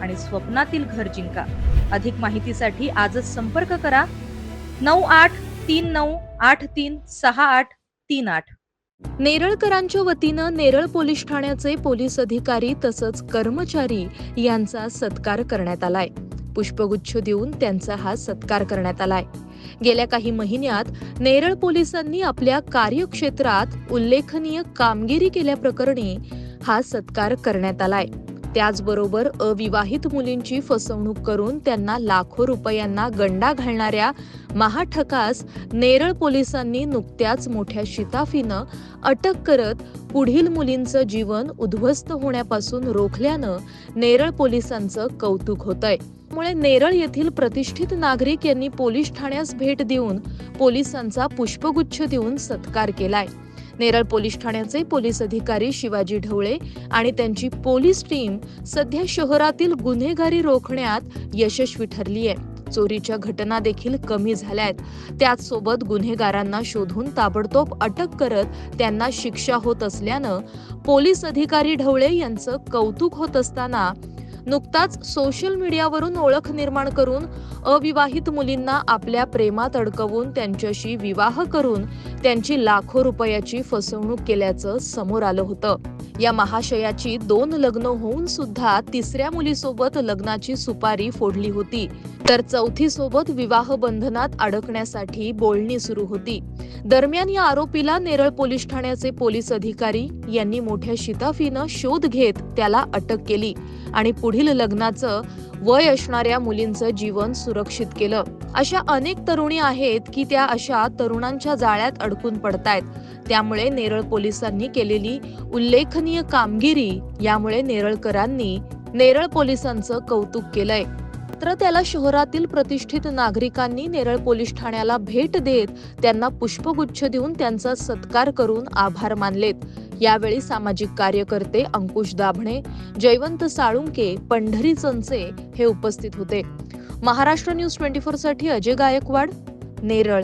आणि स्वप्नातील घर जिंका. अधिक माहितीसाठी आजच संपर्क करा. नऊ आठ तीन नऊ आठ तीन सहा आठ तीन आठ. नेरळकरांच्या वतीनं नेरळ पोलीस ठाण्याचे पोलीस अधिकारी तसंच कर्मचारी यांचा सत्कार करण्यात आलाय. पुष्पगुच्छ देऊन त्यांचा हा सत्कार करण्यात आलाय. गेल्या काही महिन्यात नेरळ पोलिसांनी आपल्या कार्यक्षेत्रात उल्लेखनीय कामगिरी केल्याप्रकरणी हा सत्कार करण्यात आलाय. त्याचबरोबर अविवाहित मुलींची फसवणूक करून त्यांना लाखो रुपयांना गंडा घालणाऱ्या महाठकास नेरळ पोलिसांनी नुकत्याच मोठ्या शिताफीनं अटक करत पुढील मुलींचं जीवन उद्ध्वस्त होण्यापासून रोखल्यानं नेरळ पोलिसांचं कौतुक होतंय. त्यामुळे नेरळ येथील प्रतिष्ठित नागरिक यांनी पोलीस ठाण्यास भेट देऊन पोलिसांचा पुष्पगुच्छ देऊन सत्कार केलाय. नेरळ पोलीस ठाण्याचे पोलीस अधिकारी शिवाजी ढवळे आणि त्यांची पोलीस टीम सध्या शहरातील गुन्हेगारी रोखण्यात यशस्वी ठरली आहे. चोरीच्या घटना देखील कमी झाल्या आहेत त्याचसोबत गुन्हेगारांना शोधून ताबडतोब अटक करत त्यांना शिक्षा होत असल्यानं पोलीस अधिकारी ढवळे यांचं कौतुक होत असताना नुकताच सोशल मीडियावरून ओळख निर्माण करून अविवाहित मुलींना आपल्या प्रेमात अडकवून त्यांच्याशी विवाह करून त्यांची लाखो रुपयाची फसवणूक केल्याचं समोर आलं होतं. या महाशयाची दोन लग्न होऊन सुद्धा तिसऱ्या मुलीसोबत लग्नाची सुपारी फोडली होती. तर चौथी सोबत विवाह बंधनात अडकण्यासाठी बोलणी सुरू होती. दरम्यान या आरोपीला नेरळ पोलीस ठाण्याचे पोलीस अधिकारी यांनी मोठ्या शिताफीनं शोध घेत त्याला अटक केली. आणि पुढील लग्नाचं वय असणाऱ्या मुलींचं जीवन सुरक्षित केलं. अशा अनेक तरुणी आहेत की त्या अशा तरुणांच्या जाळ्यात अडकून पडतायत. त्यामुळे नेरळ पोलिसांनी केलेली उल्लेखनीय कामगिरी यामुळे नेरळकरांनी नेरळ पोलिसांचं कौतुक केलंय. मात्र त्याला शहरातील प्रतिष्ठित नागरिकांनी नेरळ पोलीस ठाण्याला भेट देत त्यांना पुष्पगुच्छ देऊन त्यांचा सत्कार करून आभार मानलेत. यावेळी सामाजिक कार्यकर्ते अंकुश दाभणे जयवंत साळुंके पंढरी चंचे हे उपस्थित होते. महाराष्ट्र न्यूज ट्वेंटी फोरसाठी अजय गायकवाड नेरळ.